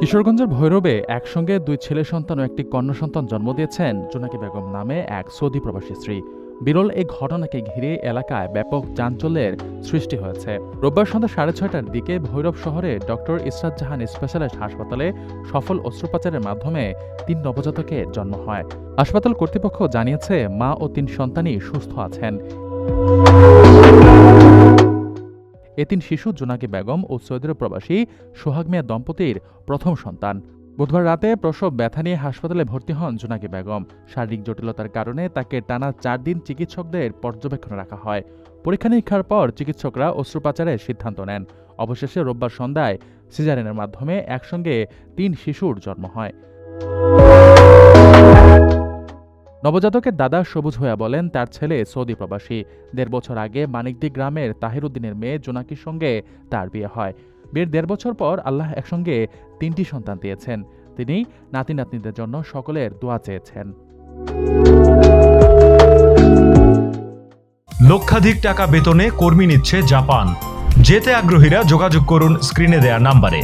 কিশোরগঞ্জের ভৈরবে একসঙ্গে দুই ছেলে সন্তান ও একটি কন্যা সন্তান জন্ম দিয়েছেন জোনাকি বেগম নামে এক সৌদি প্রবাসী স্ত্রী। বিরল এই ঘটনাকে ঘিরে এলাকায় ব্যাপক চাঞ্চল্যের সৃষ্টি হয়েছে। রোববার সন্ধ্যা সাড়ে ছয়টার দিকে ভৈরব শহরে ডক্টর ইসরাত জাহান স্পেশালিস্ট হাসপাতালে সফল অস্ত্রোপচারের মাধ্যমে তিন নবজাতকের জন্ম হয়। হাসপাতাল কর্তৃপক্ষ জানিয়েছে, মা ও তিন সন্তানই সুস্থ আছেন। এ তিন শিশু জোনাকি বেগম ও সৌদির প্রবাসী সোহাগ মিয়া দম্পতির প্রথম সন্তান। বুধবার রাতে প্রসব ব্যথা নিয়ে হাসপাতালে ভর্তি হন জোনাকি বেগম। শারীরিক জটিলতার কারণে তাকে টানা চার দিন চিকিৎসকদের পর্যবেক্ষণে রাখা হয়। পরীক্ষা নিরীক্ষার পর চিকিৎসকরা অস্ত্রোপাচারের সিদ্ধান্ত নেন। অবশেষে রোববার সন্ধ্যায় সিজারিনের মাধ্যমে একসঙ্গে তিন শিশুর জন্ম হয়। নবজাতকের দাদা সবুজ হইয়া বলেন, তার ছেলে সৌদি প্রবাসী। দেড় বছর আগে মানিকদি গ্রামের তাহিরুদ্দিনের মেয়ে জোনাকির সঙ্গে তার বিয়ে হয়। বিয়ের দেড় বছর পর আল্লাহ একসঙ্গে তিনটি সন্তান দিয়েছেন। তিনি নাতি নাতনিদের জন্য সকলের দোয়া চেয়েছেন। লক্ষাধিক টাকা বেতনে কর্মী নিচ্ছে জাপান। যেতে আগ্রহীরা যোগাযোগ করুন স্ক্রিনে দেয়া নাম্বারে।